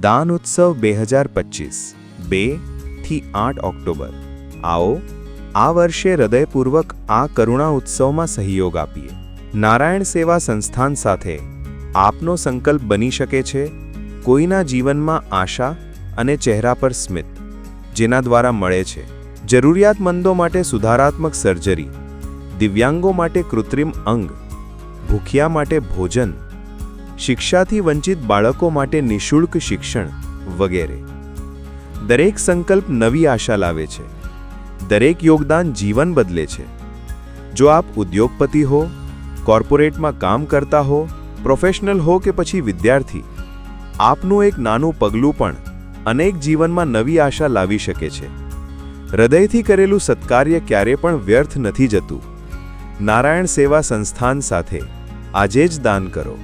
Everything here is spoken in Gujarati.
દાન ઉત્સવ બે હજાર પચીસ, બેથી આઠ ઓક્ટોબર. આવો, આ વર્ષે હૃદયપૂર્વક આ કરુણા ઉત્સવમાં સહયોગ આપીએ. નારાયણ સેવા સંસ્થાન સાથે આપનો સંકલ્પ બની શકે છે? કોઈના જીવનમાં આશા અને ચહેરા પર સ્મિત જેના દ્વારા મળે છે. જરૂરિયાતમંદો માટે સુધારાત્મક સર્જરી, દિવ્યાંગો માટે કૃત્રિમ અંગ, ભૂખ્યા માટે ભોજન શિક્ષાથી વંચિત બાળકો માટે નિઃશુલ્ક શિક્ષણ વગેરે. દરેક સંકલ્પ નવી આશા લાવે છે. દરેક યોગદાન જીવન બદલે છે. જો આપ ઉદ્યોગપતિ હો, કોર્પોરેટમાં કામ કરતા હો, પ્રોફેશનલ હો કે પછી વિદ્યાર્થી, આપનું એક નાનું પગલું પણ અનેક જીવનમાં નવી આશા લાવી શકે છે. હૃદયથી કરેલું સત્કાર્ય ક્યારે પણ વ્યર્થ નથી જતું. નારાયણ સેવા સંસ્થાન સાથે આજે જ દાન કરો.